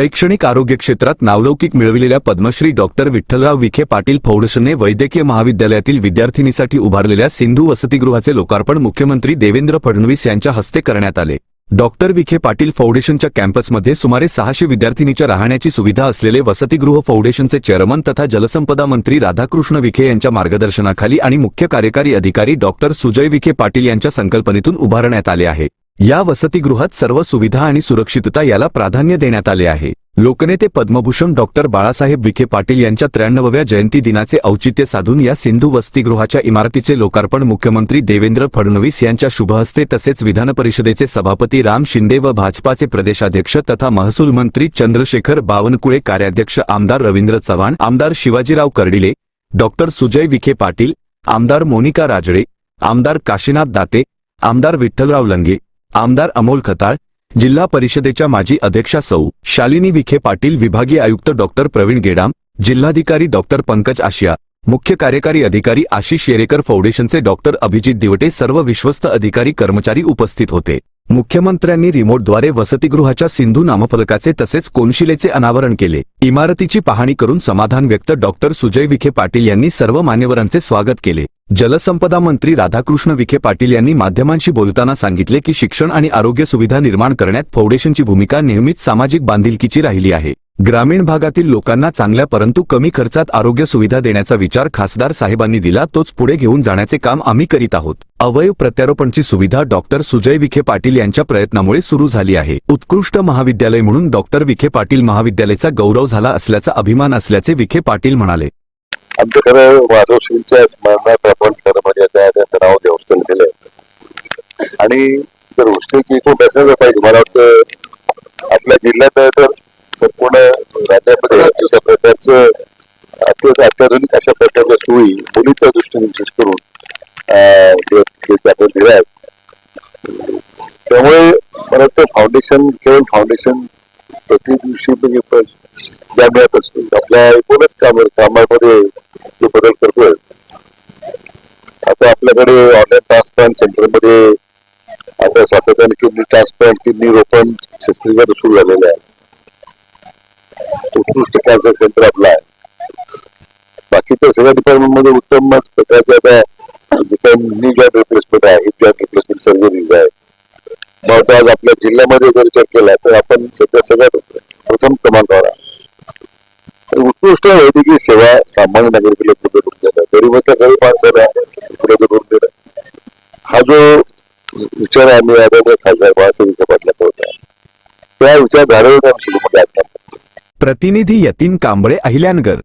शैक्षणिक आरोग्य क्षेत्रात नावलौकिक मिळविलेल्या पद्मश्री डॉक्टर विठ्ठलराव विखे पाटील फाउंडेशनने वैद्यकीय महाविद्यालयातील विद्यार्थिनीसाठी उभारलेल्या सिंधू वसतिगृहाचे लोकार्पण मुख्यमंत्री देवेंद्र फडणवीस यांच्या हस्ते करण्यात आले. डॉक्टर विखे पाटील फाउंडेशनच्या कॅम्पसमध्ये सुमारे सहाशे विद्यार्थिनीच्या राहण्याची सुविधा असलेले वसतिगृह फाउंडेशनचे चेअरमन तथा जलसंपदा मंत्री राधाकृष्ण विखे यांच्या मार्गदर्शनाखाली आणि मुख्य कार्यकारी अधिकारी डॉक्टर सुजय विखे पाटील यांच्या संकल्पनेतून उभारण्यात आले आहे. या वसतिगृहात सर्व सुविधा आणि सुरक्षितता याला प्राधान्य देण्यात आले आहे. लोकनेते पद्मभूषण डॉक्टर बाळासाहेब विखे पाटील यांच्या त्र्याण्णवव्या जयंती दिनाचे औचित्य साधून या सिंधू वसतिगृहाच्या इमारतीचे लोकार्पण मुख्यमंत्री देवेंद्र फडणवीस यांच्या शुभहस्ते तसेच विधान परिषदेचे सभापती राम शिंदे व भाजपाचे प्रदेशाध्यक्ष तथा महसूल मंत्री चंद्रशेखर बावनकुळे कार्याध्यक्ष आमदार रवींद्र चव्हाण आमदार शिवाजीराव कर्डिले डॉक्टर सुजय विखे पाटील आमदार मोनिका राजळे आमदार काशीनाथ दाते आमदार विठ्ठलराव लंगे आमदार अमोल खताळ जिल्हा परिषदेच्या माजी अध्यक्षा सौ. शालिनी विखे पाटील विभागीय आयुक्त डॉक्टर प्रवीण गेडाम जिल्हाधिकारी डॉक्टर पंकज आशिया मुख्य कार्यकारी अधिकारी आशिष येरेकर फाउंडेशनचे डॉक्टर अभिजित दिवटे सर्व विश्वस्त अधिकारी कर्मचारी उपस्थित होते. मुख्यमंत्र्यांनी रिमोटद्वारे वसतिगृहाच्या सिंधू नामफलकाचे तसेच कोनशिलेचे अनावरण केले. इमारतीची पाहणी करून समाधान व्यक्त डॉक्टर सुजय विखे पाटील यांनी सर्व मान्यवरांचे स्वागत केले. जलसंपदा मंत्री राधाकृष्ण विखे पाटील यांनी माध्यमांशी बोलताना सांगितले की शिक्षण आणि आरोग्य सुविधा निर्माण करण्यात फाउंडेशनची भूमिका नेहमीच सामाजिक बांधिलकीची राहिली आहे. ग्रामीण भागातील लोकांना चांगल्या परंतु कमी खर्चात आरोग्य सुविधा देण्याचा विचार खासदार साहेबांनी दिला तोच पुढे घेऊन जाण्याचे काम आम्ही करीत आहोत. अवयव प्रत्यारोपणची सुविधा डॉक्टर सुजय विखे पाटील यांच्या प्रयत्नामुळे सुरू झाली आहे. उत्कृष्ट महाविद्यालय म्हणून डॉक्टर विखे पाटील महाविद्यालयाचा गौरव झाला असल्याचा अभिमान असल्याचे विखे पाटील म्हणाले. आमचं खरं माधवश्रींच्या स्मरणात आपण खरं म्हणजे त्या नाव देवस्थान दिलंय. आणि जर उष्णीची एकूण बसायला पाहिजे मला वाटतं आपल्या जिल्ह्यात तर संपूर्ण राज्यामध्ये अशा प्रकारचं अत्यंत अत्याधुनिक अशा प्रकारच्या सोयी मुलीच्या दृष्टीने विशेष करून आपण दिल्या आहेत त्यामुळे मला वाटतं फाउंडेशन केवळ फाउंडेशन प्रति दिवशी म्हणजे ज्या मिळत असतो आपल्या एकूणच काम कामामध्ये जो बदल करतोय. आता आपल्याकडे ऑनलाईन ट्रान्सप्लांट सेंटरमध्ये आता सातत्याने किडनी ट्रान्सप्लांट किडनी रोपण शस्त्रक्रिया सुरू झालेल्या आहे. उत्कृष्ट कॅन्सर केंद्र आपला आहे. बाकीच्या सगळ्या डिपार्टमेंटमध्ये उत्तम प्रकारचे आता जे काही नी जॉब रिप्लेसमेंट आहे हिप जॉब रिप्लेसमेंट सर्जरीज आहे मग आज आपल्या जिल्ह्यामध्ये जर विचार केला तर आपण सध्या सगळ्यात प्रथम क्रमांकावर आहोत उत्कृष्ट वैद्यकीय सेवा सामान्य नागरिकाला उपलब्ध करून देणं गरीबातल्या गरीब माणसाला उपलब्ध करून देणं हा जो विचार आम्ही आदरणीय खासदार बाळासाहेब विखे पाटलाचा होता. त्या विचारधारेवर आम्ही सुरू आता प्रतिनिधी यतीन कांबळे अहिल्यानगर.